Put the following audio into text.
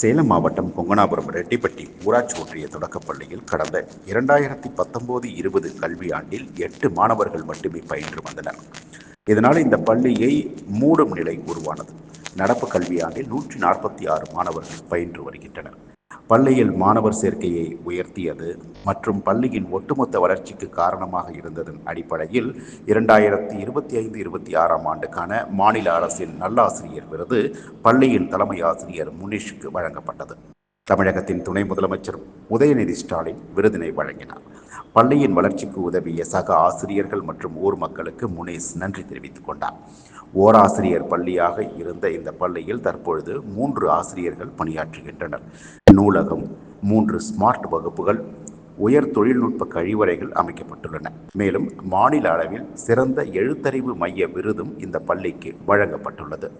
சேலம் மாவட்டம் கொங்கனாபுரம் ரெட்டிப்பட்டி ஊராட்சி ஒன்றிய தொடக்கப்பள்ளியில் கடந்த இரண்டாயிரத்தி பத்தொன்பது இருபது கல்வியாண்டில் எட்டு மாணவர்கள் மட்டுமே பயின்று வந்தனர். இதனால் இந்த பள்ளியை மூடும் நிலை உருவானது. நடப்பு கல்வியாண்டில் நூற்றி நாற்பத்தி ஆறு மாணவர்கள் பயின்று வருகின்றனர். பள்ளியில் மாணவர் சேர்க்கையை உயர்த்தியது மற்றும் பள்ளியின் ஒட்டுமொத்த வளர்ச்சிக்கு காரணமாக இருந்ததன் அடிப்படையில் இரண்டாயிரத்தி இருபத்தி ஐந்து இருபத்தி ஆறாம் ஆண்டுக்கான மாநில அரசின் நல்லாசிரியர் விருது பள்ளியின் தலைமை ஆசிரியர் முனிஷுக்கு வழங்கப்பட்டது. தமிழகத்தின் துணை முதலமைச்சர் உதயநிதி ஸ்டாலின் விருதினை வழங்கினார். பள்ளியின் வளர்ச்சிக்கு உதவிய சக ஆசிரியர்கள் மற்றும் ஊர் மக்களுக்கு முனேஷ் நன்றி தெரிவித்துக் கொண்டார். ஓராசிரியர் பள்ளியாக இருந்த இந்த பள்ளியில் தற்பொழுது மூன்று ஆசிரியர்கள் பணியாற்றுகின்றனர். நூலகம் மூன்று ஸ்மார்ட் வகுப்புகள் உயர் தொழில்நுட்ப கழிவறைகள் அமைக்கப்பட்டுள்ளன. மேலும் மாநில அளவில் சிறந்த எழுத்தறிவு மைய விருதும் இந்த பள்ளிக்கு வழங்கப்பட்டுள்ளது.